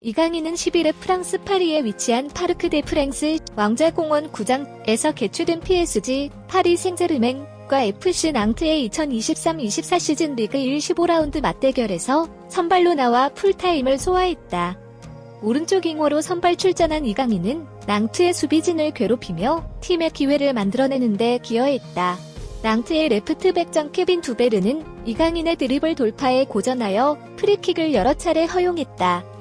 이강인은 11회 프랑스 파리에 위치한 파르크 데 프랑스 왕자공원 구장에서 개최된 PSG 파리 생제르맹과 FC 낭트의 2023-24 시즌 리그 1 15라운드 맞대결에서 선발로 나와 풀타임을 소화했다. 오른쪽 잉어로 선발 출전한 이강인은 낭트의 수비진을 괴롭히며 팀의 기회를 만들어내는데 기여했다. 낭트의 레프트 백장 케빈 두베르는 이강인의 드리블 돌파에 고전하여 프리킥을 여러 차례 허용했다.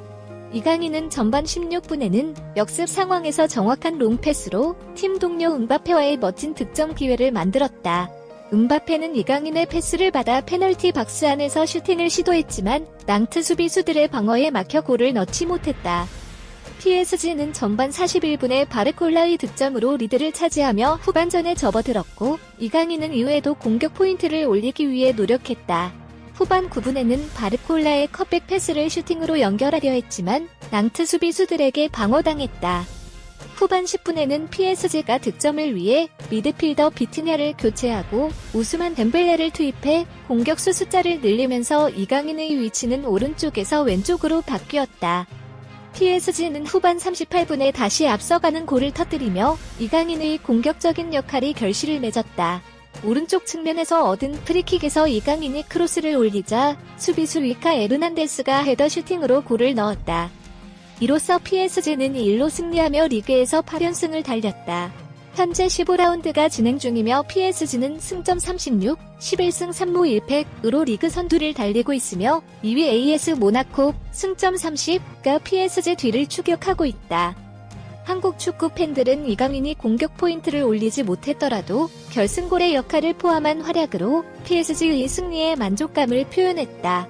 이강인은 전반 16분에는 역습 상황에서 정확한 롱패스로 팀 동료 은바페와의 멋진 득점 기회를 만들었다. 은바페는 이강인의 패스를 받아 페널티 박스 안에서 슈팅을 시도했지만 낭트 수비수들의 방어에 막혀 골을 넣지 못했다. PSG는 전반 41분에 바르콜라의 득점으로 리드를 차지하며 후반전에 접어들었고 이강인은 이후에도 공격 포인트를 올리기 위해 노력했다. 후반 9분에는 바르콜라의 컵백 패스를 슈팅으로 연결하려 했지만 낭트 수비수들에게 방어당했다. 후반 10분에는 PSG가 득점을 위해 미드필더 비티냐를 교체하고 우스만 덴벨레를 투입해 공격수 숫자를 늘리면서 이강인의 위치는 오른쪽에서 왼쪽으로 바뀌었다. PSG는 후반 38분에 다시 앞서가는 골을 터뜨리며 이강인의 공격적인 역할이 결실을 맺었다. 오른쪽 측면에서 얻은 프리킥에서 이강인이 크로스를 올리자 수비수 위카 에르난데스가 헤더 슈팅으로 골을 넣었다. 이로써 PSG는 1로 승리하며 리그에서 8연승을 달렸다. 현재 15라운드가 진행 중이며 PSG는 승점 36, 11승 3무 1패으로 리그 선두를 달리고 있으며 2위 AS 모나코 승점 30가 PSG 뒤를 추격하고 있다. 한국 축구 팬들은 이강인이 공격 포인트를 올리지 못했더라도 결승골의 역할을 포함한 활약으로 PSG의 승리에 만족감을 표현했다.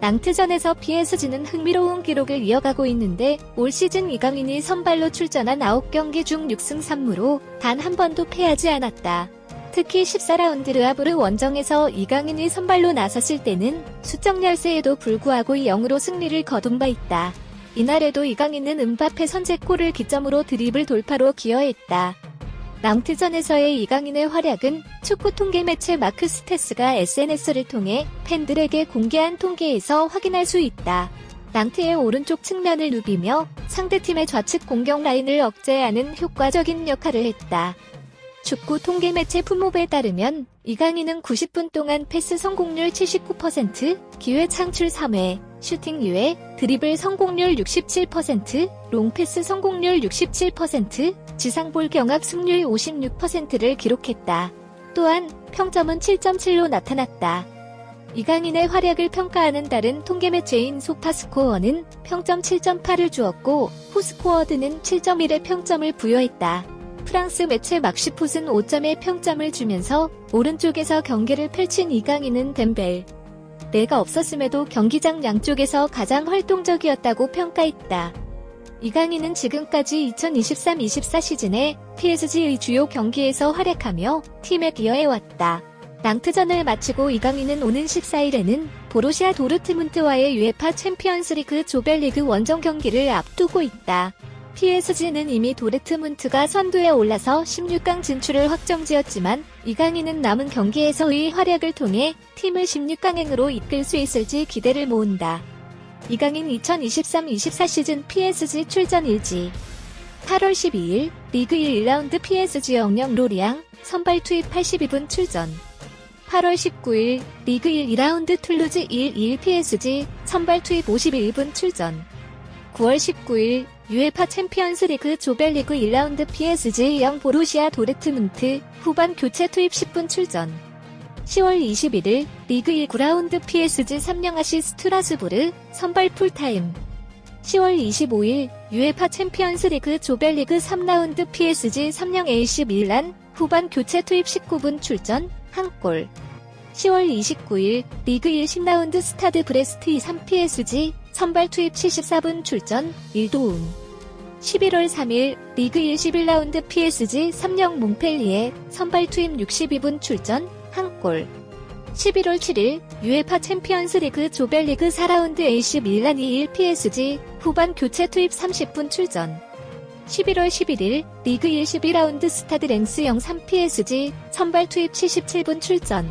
낭트전에서 PSG는 흥미로운 기록을 이어가고 있는데 올 시즌 이강인이 선발로 출전한 9경기 중 6승 3무로 단 한 번도 패하지 않았다. 특히 14라운드 르아브르 원정에서 이강인이 선발로 나섰을 때는 수적 열세에도 불구하고 0으로 승리를 거둔 바 있다. 이날에도 이강인은 은바페 선제골을 기점으로 드리블 돌파로 기여했다. 낭트전에서의 이강인의 활약은 축구 통계 매체 마크 스테스가 SNS를 통해 팬들에게 공개한 통계에서 확인할 수 있다. 낭트의 오른쪽 측면을 누비며 상대팀의 좌측 공격 라인을 억제하는 효과적인 역할을 했다. 축구 통계 매체 푸모브에 따르면 이강인은 90분 동안 패스 성공률 79%, 기회 창출 3회, 슈팅 2회, 드리블 성공률 67%, 롱패스 성공률 67%, 지상볼 경합 승률 56%를 기록했다. 또한 평점은 7.7로 나타났다. 이강인의 활약을 평가하는 다른 통계 매체인 소파스코어는 평점 7.8을 주었고 후스코어드는 7.1의 평점을 부여했다. 프랑스 매체 막시풋은 5점의 평점을 주면서 오른쪽에서 경기를 펼친 이강인은 덴벨. 내가 없었음에도 경기장 양쪽에서 가장 활동적이었다고 평가했다. 이강인은 지금까지 2023-24 시즌에 PSG의 주요 경기에서 활약하며 팀에 기여해왔다. 낭트전을 마치고 이강인은 오는 14일에는 보로시아 도르트문트와의 UEFA 챔피언스리그 조별리그 원정 경기를 앞두고 있다. PSG는 이미 도르트문트가 선두에 올라서 16강 진출을 확정지었지만 이강인은 남은 경기에서의 활약을 통해 팀을 16강행으로 이끌 수 있을지 기대를 모은다. 이강인 2023-24 시즌 PSG 출전 일지. 8월 12일 리그 1 1라운드 PSG 영영 로리앙 선발 투입 82분 출전. 8월 19일 리그 1 2라운드 툴루즈 1-1 PSG 선발 투입 51분 출전 9월 19일 UEFA 챔피언스 리그 조별리그 1라운드 PSG 0 보루시아 도르트문트 후반 교체 투입 10분 출전. 10월 21일 리그 1 9라운드 PSG 3령 아시 스트라스부르 선발 풀타임. 10월 25일 UEFA 챔피언스 리그 조별리그 3라운드 PSG 3령 AC 밀란 후반 교체 투입 19분 출전 1골. 10월 29일 리그 1 10라운드 스타드 브레스트 3 PSG 선발 투입 74분 출전 1도움. 11월 3일 리그 1 11라운드 PSG 3령 몽펠리에 선발 투입 62분 출전 1골. 11월 7일 UEFA 챔피언스 리그 조별리그 4라운드 AC 밀란 2-1 PSG 후반 교체 투입 30분 출전. 11월 11일 리그 1 12라운드 스타드 랭스 0-3 PSG 선발 투입 77분 출전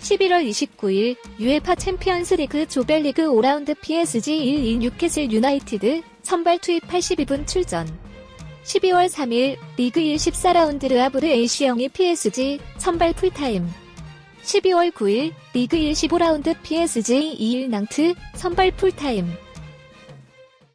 11월 29일 UEFA 챔피언스 리그 조별리그 5라운드 PSG 1인 뉴캐슬 유나이티드 선발 투입 82분 출전. 12월 3일 리그 1 14라운드 르아브르 A시영이 PSG 선발 풀타임. 12월 9일 리그 1 15라운드 PSG 2일 낭트 선발 풀타임.